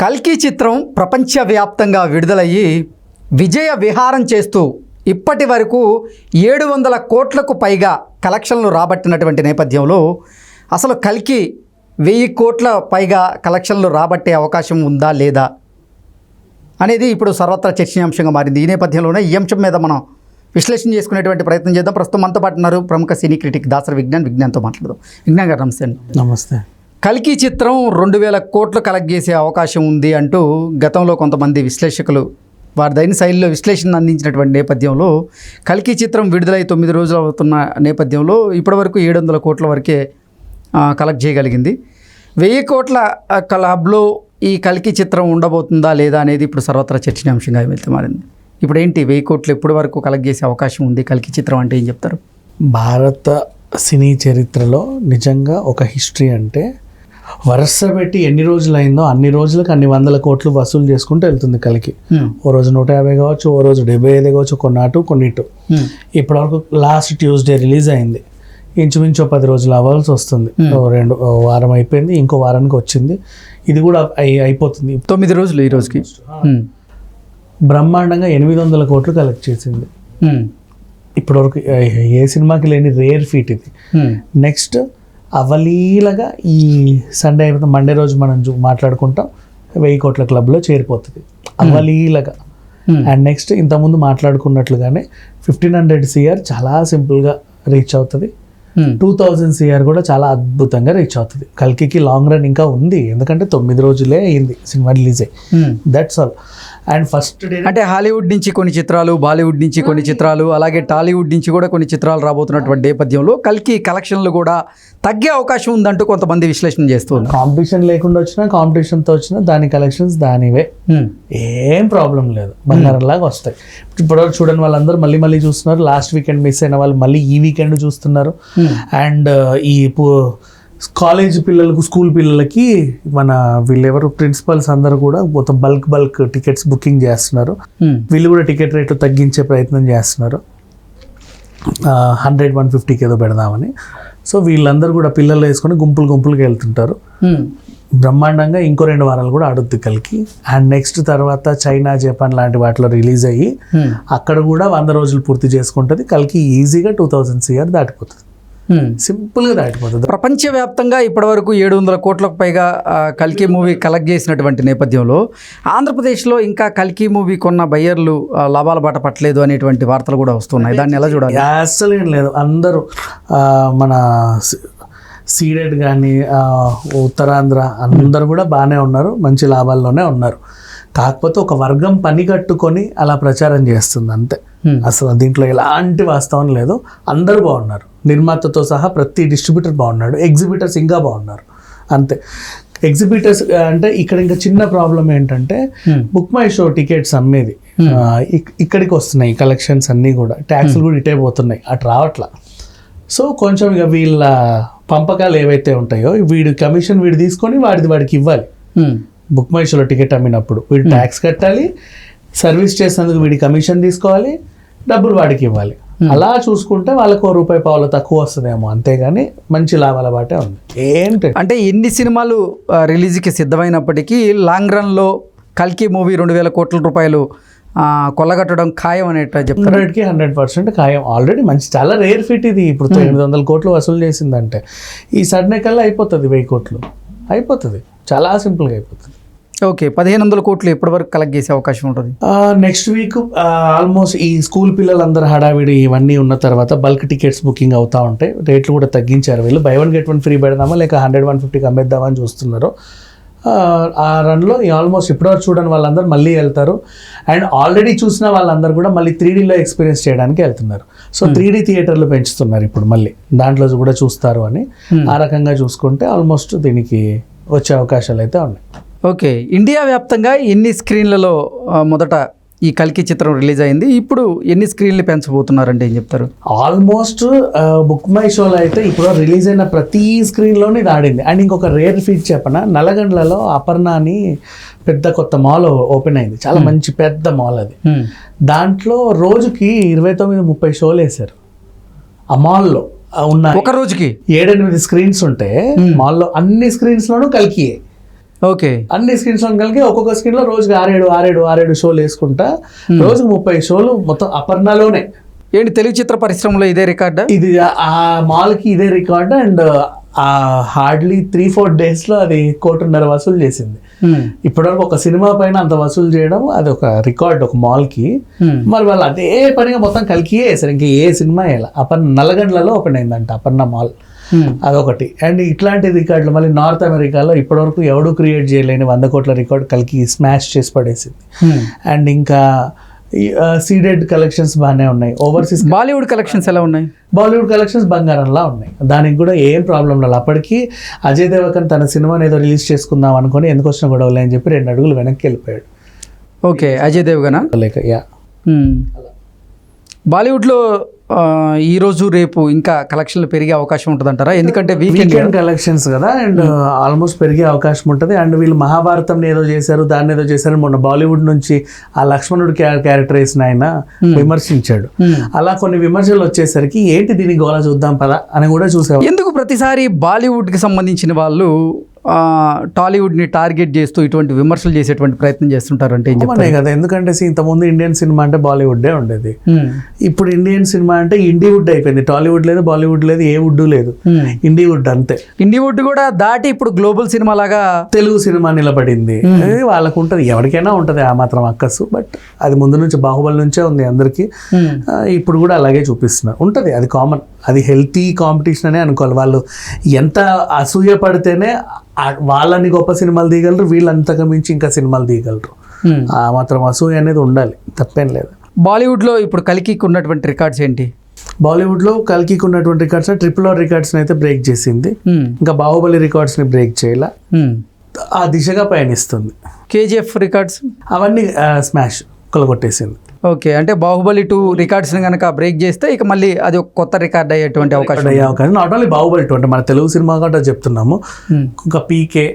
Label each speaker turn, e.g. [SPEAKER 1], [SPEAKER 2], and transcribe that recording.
[SPEAKER 1] కల్కి చిత్రం ప్రపంచవ్యాప్తంగా విడుదలయ్యి విజయ విహారం చేస్తూ ఇప్పటి వరకు ఏడు వందల కోట్లకు పైగా కలెక్షన్లు రాబట్టినటువంటి నేపథ్యంలో అసలు కల్కి వెయ్యి కోట్ల పైగా కలెక్షన్లు రాబట్టే అవకాశం ఉందా లేదా అనేది ఇప్పుడు సర్వత్రా చర్చనీయాంశంగా మారింది. ఈ నేపథ్యంలోనే ఈ అంశం మీద మనం విశ్లేషణ చేసుకునేటువంటి ప్రయత్నం చేద్దాం. ప్రస్తుతం మనతో పాటు ఉన్నారు ప్రముఖ సినీ క్రిటిక్ దాసరి విజ్ఞాన్. విజ్ఞాన్తో మాట్లాడదాం. విజ్ఞాన్ గారు నమస్తే
[SPEAKER 2] నమస్తే.
[SPEAKER 1] కల్కి చిత్రం రెండు వేల కోట్లు కలెక్ట్ చేసే అవకాశం ఉంది అంటూ గతంలో కొంతమంది విశ్లేషకులు వారి దైన శైలిలో విశ్లేషణ అందించినటువంటి నేపథ్యంలో కల్కి చిత్రం విడుదలై తొమ్మిది రోజులు అవుతున్న నేపథ్యంలో ఇప్పటివరకు ఏడు వందల కోట్ల వరకే కలెక్ట్ చేయగలిగింది. వెయ్యి కోట్ల క్లబ్లో ఈ కల్కి చిత్రం ఉండబోతుందా లేదా అనేది ఇప్పుడు సర్వత్రా చర్చనీయాంశంగా వెళ్తే మారింది. ఇప్పుడు ఏంటి? వెయ్యి కోట్లు ఎప్పటి వరకు కలెక్ట్ చేసే అవకాశం ఉంది? కల్కి చిత్రం అంటే ఏం చెప్తారు?
[SPEAKER 2] భారత సినీ చరిత్రలో నిజంగా ఒక హిస్టరీ అంటే వరుస పెట్టి ఎన్ని రోజులు అయిందో అన్ని రోజులకు అన్ని వందల కోట్లు వసూలు చేసుకుంటూ వెళ్తుంది కలికి. ఓ రోజు నూట యాభై కావచ్చు ఓ రోజు డెబ్బై ఐదు కావచ్చు కొన్ని అటు కొన్ని ఇటు ఇప్పటివరకు లాస్ట్ ట్యూస్డే రిలీజ్ అయింది. ఇంచుమించు పది రోజులు అవ్వాల్సి వస్తుంది. రెండు వారం అయిపోయింది ఇంకో వారానికి వచ్చింది. ఇది కూడా అయి అయిపోతుంది.
[SPEAKER 1] తొమ్మిది రోజులు ఈ రోజుకి.
[SPEAKER 2] బ్రహ్మాండంగా ఎనిమిది వందల కోట్లు కలెక్ట్ చేసింది. ఇప్పటివరకు ఏ- సినిమాకి లేని రేర్ ఫీట్ ఇది. నెక్స్ట్ అవలీలగా ఈ సండే అయిపోతే మండే రోజు మనం చూ- మాట్లాడుకుంటాం. వెయ్యి కోట్ల క్లబ్లో చేరిపోతుంది. అవలీలగా. అండ్ నెక్స్ట్ ఇంతకుముందు మాట్లాడుకున్నట్లుగానే ఫిఫ్టీన్ హండ్రెడ్ సిఆర్ చాలా సింపుల్గా రీచ్ అవుతుంది. టూ థౌజండ్ సిఆర్ కూడా చాలా అద్భుతంగా రీచ్ అవుతుంది. కల్కికి లాంగ్ రన్ ఇంకా ఉంది. ఎందుకంటే తొమ్మిది రోజులే అయింది సినిమా రిలీజ్ అయ్యి. That's all and first day
[SPEAKER 1] అంటే హాలీవుడ్ నుంచి కొన్ని చిత్రాలు బాలీవుడ్ నుంచి కొన్ని చిత్రాలు అలాగే టాలీవుడ్ నుంచి కూడా కొన్ని చిత్రాలు రాబోతున్నటువంటి నేపథ్యంలో కల్కి కలెక్షన్లు కూడా తగ్గే అవకాశం ఉందంటూ కొంతమంది విశ్లేషణ చేస్తున్నారు
[SPEAKER 2] కాంపిటీషన్ లేకుండా వచ్చినా కాంపిటీషన్తో వచ్చినా దాని కలెక్షన్స్ దానివే. ఏం ప్రాబ్లం లేదు. బంగారంలాగా వస్తాయి. ఇప్పటివరకు చూడని వాళ్ళందరూ మళ్ళీ మళ్ళీ చూస్తున్నారు. లాస్ట్ వీకెండ్ మిస్ అయిన వాళ్ళు మళ్ళీ ఈ వీకెండ్ చూస్తున్నారు. అండ్ ఈ కాలేజ్ పిల్లలకు స్కూల్ పిల్లలకి మన వీళ్ళెవరు ప్రిన్సిపల్స్ అందరూ కూడా మొత్తం బల్క్ బల్క్ టికెట్స్ బుకింగ్ చేస్తున్నారు. వీళ్ళు కూడా టికెట్ రేట్లు తగ్గించే ప్రయత్నం చేస్తున్నారు. హండ్రెడ్ వన్ ఫిఫ్టీకి ఏదో పెడదామని. సో వీళ్ళందరూ కూడా పిల్లలు వేసుకొని గుంపులు గుంపులుగా వెళ్తుంటారు. బ్రహ్మాండంగా ఇంకో రెండు వారాలు కూడా ఆడుద్ది కలికి. అండ్ నెక్స్ట్ తర్వాత చైనా జపాన్ లాంటి వాటిలో రిలీజ్ అయ్యి అక్కడ కూడా వంద రోజులు పూర్తి చేసుకుంటుంది. కలికి ఈజీగా టూ థౌజండ్ సిఆర్ దాటిపోతుంది. సింపుల్గా దాటిపోతుంది.
[SPEAKER 1] ప్రపంచవ్యాప్తంగా ఇప్పటివరకు ఏడు వందల కోట్లకు పైగా కల్కి మూవీ కలెక్ట్ చేసినటువంటి నేపథ్యంలో ఆంధ్రప్రదేశ్లో ఇంకా కల్కి మూవీ కొన్న బయ్యర్లు లాభాల బాట పట్టలేదు అనేటువంటి వార్తలు కూడా వస్తున్నాయి. దాన్ని ఎలా చూడాలి?
[SPEAKER 2] అస్సలు ఏం లేదు. అందరూ మన సీడెడ్ కానీ ఉత్తరాంధ్ర అందరూ కూడా బాగానే ఉన్నారు. మంచి లాభాల్లోనే ఉన్నారు. కాకపోతే ఒక వర్గం పని కట్టుకొని అలా ప్రచారం చేస్తుంది అంతే. అసలు దీంట్లో ఎలాంటి వాస్తవం లేదు. అందరూ బాగున్నారు. నిర్మాతతో సహా ప్రతి డిస్ట్రిబ్యూటర్ బాగున్నాడు ఎగ్జిబిటర్స్ ఇంకా బాగున్నారు. అంతే. ఎగ్జిబిటర్స్ అంటే ఇక్కడ ఇంకా చిన్న ప్రాబ్లం ఏంటంటే. బుక్ మై షో టికెట్స్ అమ్మేది. ఇక్కడికి వస్తున్నాయి కలెక్షన్స్ అన్నీ కూడా. ట్యాక్స్లు కూడా ఇటే పోతున్నాయి అటు రావట్లా. సో కొంచెం ఇక వీళ్ళ పంపకాలు ఏవైతే ఉంటాయో వీడి కమిషన్ వీడు తీసుకొని వాడిది వాడికి ఇవ్వాలి. బుక్ మై షోలో టికెట్ అమ్మినప్పుడు వీడు ట్యాక్స్ కట్టాలి సర్వీస్ చేసినందుకు వీడి కమిషన్ తీసుకోవాలి డబ్బులు వాడికి ఇవ్వాలి. అలా చూసుకుంటే వాళ్ళకు రూపాయి పావులు తక్కువ వస్తుందేమో. అంతేగాని మంచి లాభాల బాటే ఉంది. ఏంటి?
[SPEAKER 1] అంటే ఎన్ని సినిమాలు రిలీజ్కి సిద్ధమైనప్పటికీ లాంగ్ రన్లో కల్కి మూవీ రెండు వేల కోట్ల రూపాయలు కొల్లగట్టడం ఖాయం అనేట చెప్తారు.
[SPEAKER 2] హండ్రెడ్కి హండ్రెడ్ పర్సెంట్ ఖాయం. ఆల్రెడీ మంచి చాలా రేర్ ఫిట్ ఇది ఇప్పుడు ఎనిమిది వందల కోట్లు వసూలు చేసిందంటే. ఈ సడనే కల్లా అయిపోతుంది వెయ్యి కోట్లు. అయిపోతుంది. చాలా సింపుల్గా అయిపోతుంది.
[SPEAKER 1] ఓకే పదిహేను వందల కోట్లు ఎప్పటి వరకు కలెక్ట్ చేసే అవకాశం ఉంటుంది.
[SPEAKER 2] నెక్స్ట్ వీక్ ఆల్మోస్ట్ ఈ స్కూల్ పిల్లలందరూ హడావిడి ఇవన్నీ ఉన్న తర్వాత బల్క్ టికెట్స్ బుకింగ్ అవుతా ఉంటాయి రేట్లు కూడా తగ్గించారు వీళ్ళు. Buy one get one free పెడదామా లేక హండ్రెడ్ వన్ ఫిఫ్టీకి అమ్మేద్దామా అని చూస్తున్నారు. ఆ, రన్లో ఆల్మోస్ట్ ఇప్పటివరకు చూడని వాళ్ళందరూ మళ్ళీ వెళ్తారు. అండ్ ఆల్రెడీ చూసిన వాళ్ళందరూ కూడా మళ్ళీ త్రీ డీలో ఎక్స్పీరియన్స్ చేయడానికి వెళ్తున్నారు. సో త్రీ డీ థియేటర్లు పెంచుతున్నారు ఇప్పుడు మళ్ళీ. దాంట్లో కూడా చూస్తారు అని. ఆ రకంగా చూసుకుంటే ఆల్మోస్ట్ దీనికి వచ్చే అవకాశాలు అయితే ఉన్నాయి.
[SPEAKER 1] ఓకే. ఇండియా వ్యాప్తంగా ఎన్ని స్క్రీన్లలో మొదట ఈ కల్కి చిత్రం రిలీజ్ అయింది? ఇప్పుడు ఎన్ని స్క్రీన్లు పెంచబోతున్నారంటే ఏం చెప్తారు?
[SPEAKER 2] ఆల్మోస్ట్ బుక్ మై షోలో అయితే ఇప్పుడు రిలీజ్ అయిన ప్రతి స్క్రీన్లోనే ఇది ఆడింది. అండ్ ఇంకొక రేర్ ఫీట్ చెప్పన నల్లగండ్లలో అపర్ణ అని పెద్ద కొత్త మాల్ ఓపెన్ అయింది. చాలా మంచి పెద్ద మాల్ అది. దాంట్లో రోజుకి ఇరవై తొమ్మిది ముప్పై షోలు వేశారు. ఆ మాల్లో ఉన్న
[SPEAKER 1] ఒక రోజుకి?
[SPEAKER 2] ఏడెనిమిది స్క్రీన్స్ ఉంటే మాల్లో అన్ని స్క్రీన్స్లోనూ కలికియే.
[SPEAKER 1] ఓకే.
[SPEAKER 2] అన్ని స్క్రీన్స్ కలిగి ఒక్కొక్క స్క్రీన్లో రోజుకి ఆరేడు ఆరేడు ఆరేడు షోలు వేసుకుంటా రోజుకి ముప్పై షోలు మొత్తం అపర్ణలోనే.
[SPEAKER 1] ఏంటి తెలుగు చిత్ర పరిశ్రమలో ఇదే రికార్డా?
[SPEAKER 2] ఇది ఆ మాల్కి ఇదే record and uh hardly three four డేస్లో అది కోటిన్నర వసూలు చేసింది. ఇప్పటివరకు ఒక సినిమా పైన అంత వసూలు చేయడం అది ఒక రికార్డ్ ఒక మాల్కి. మరి వాళ్ళు అదే పనిగా మొత్తం కలికి వేసారు ఇంకా ఏ సినిమా వేయాలి? అపర్ణ నల్లగండ్లలో ఓపెన్ అయిందంట అపర్ణ మాల్ అదొకటి. అండ్ ఇట్లాంటి రికార్డులు మళ్ళీ నార్త్ అమెరికాలో ఇప్పటివరకు ఎవడు క్రియేట్ చేయలేని వంద కోట్ల రికార్డ్ కలికి స్మాష్ చేసి పడేసింది. అండ్ ఇంకా సీడెడ్ కలెక్షన్స్ బాగానే ఉన్నాయి. ఓవర్సీస్
[SPEAKER 1] బాలీవుడ్ కలెక్షన్స్ ఎలా ఉన్నాయి?
[SPEAKER 2] బాలీవుడ్ కలెక్షన్స్ బంగారంలా ఉన్నాయి. దానికి కూడా ఏం ప్రాబ్లం లేదు. అప్పటికి అజయ్ దేవకన్ తన సినిమాని ఏదో రిలీజ్ చేసుకుందాం అనుకొని ఎందుకు వచ్చిన గొడవలే అని చెప్పి రెండు అడుగులు వెనక్కి వెళ్ళిపోయాడు.
[SPEAKER 1] ఓకే అజయ్ దేవ్గనా?
[SPEAKER 2] లేక యా.
[SPEAKER 1] మ్మ్. బాలీవుడ్లో ఆ, ఈ రోజు రేపు ఇంకా కలెక్షన్లు పెరిగే అవకాశం ఉంటుందంటారా? ఎందుకంటే వీకెండ్
[SPEAKER 2] కలెక్షన్స్ కదా అండ్ ఆల్మోస్ట్ పెరిగే అవకాశం ఉంటుంది. అండ్ వీళ్ళు మహాభారతం ఏదో చేశారు దాన్ని ఏదో చేశారు మొన్న బాలీవుడ్ నుంచి ఆ లక్ష్మణుడు క్యారెక్టర్ వేసిన ఆయన విమర్శించాడు. అలా కొన్ని విమర్శలు వచ్చేసరికి ఏంటి దీని గోల చూద్దాం పదా అని కూడా చూసేవాళ్ళు.
[SPEAKER 1] ఎందుకు ప్రతిసారి బాలీవుడ్కి సంబంధించిన వాళ్ళు టాలీవుడ్ని టార్గెట్ చేస్తూ ఇటువంటి విమర్శలు చేసేటువంటి ప్రయత్నం చేస్తుంటారంటే ఏం చెప్తారు?
[SPEAKER 2] అనే కదా ఎందుకంటే ఇంతకుముందు ఇండియన్ సినిమా అంటే బాలీవుడ్డే ఉండేది. ఇప్పుడు ఇండియన్ సినిమా అంటే ఇండివుడ్ అయిపోయింది. టాలీవుడ్ లేదు బాలీవుడ్ లేదు ఏ వుడ్ లేదు. ఇండివుడ్ అంతే.
[SPEAKER 1] ఇండివుడ్ కూడా దాటి ఇప్పుడు గ్లోబల్ సినిమా లాగా
[SPEAKER 2] తెలుగు సినిమా నిలబడింది. అది వాళ్ళకు ఉంటుంది. ఎవరికైనా ఉంటుంది ఆ మాత్రం అక్కసు బట్ అది ముందు నుంచి బాహుబలి నుంచే ఉంది అందరికీ. ఇప్పుడు కూడా అలాగే చూపిస్తున్నారు. ఉంటుంది అది కామన్. అది హెల్తీ కాంపిటీషన్ అనే అనుకోవాలి. వాళ్ళు ఎంత అసూయ పడితేనే వాళ్ళని గొప్ప సినిమాలు తీయగలరు వీళ్ళు మించి ఇంకా సినిమాలు తీయగలరు. ఆ మాత్రం అసూయ అనేది ఉండాలి తప్పేం లేదు.
[SPEAKER 1] బాలీవుడ్లో ఇప్పుడు కలికికి ఉన్నటువంటి రికార్డ్స్ ఏంటి?
[SPEAKER 2] బాలీవుడ్లో కల్కికి ఉన్నటువంటి రికార్డ్స్ ట్రిపుల్ ఆర్ రికార్డ్స్ని అయితే బ్రేక్ చేసింది. ఇంకా బాహుబలి రికార్డ్స్ని బ్రేక్ చేయాల. ఆ దిశగా పయనిస్తుంది.
[SPEAKER 1] KGF records?
[SPEAKER 2] అవన్నీ స్మాష్ కొలగొట్టేసింది.
[SPEAKER 1] ఓకే అంటే బాహుబలి టూ రికార్డ్స్ని కనుక బ్రేక్ చేస్తే ఇక మళ్ళీ అది ఒక కొత్త రికార్డ్ అయ్యేటువంటి అవకాశం
[SPEAKER 2] అయ్యే అవకాశం. నాట్ ఓన్లీ బాహుబలి టూ అంటే మన తెలుగు సినిమా కూడా చెప్తున్నాము.
[SPEAKER 1] మ్మ్.
[SPEAKER 2] ఇంకా పీకే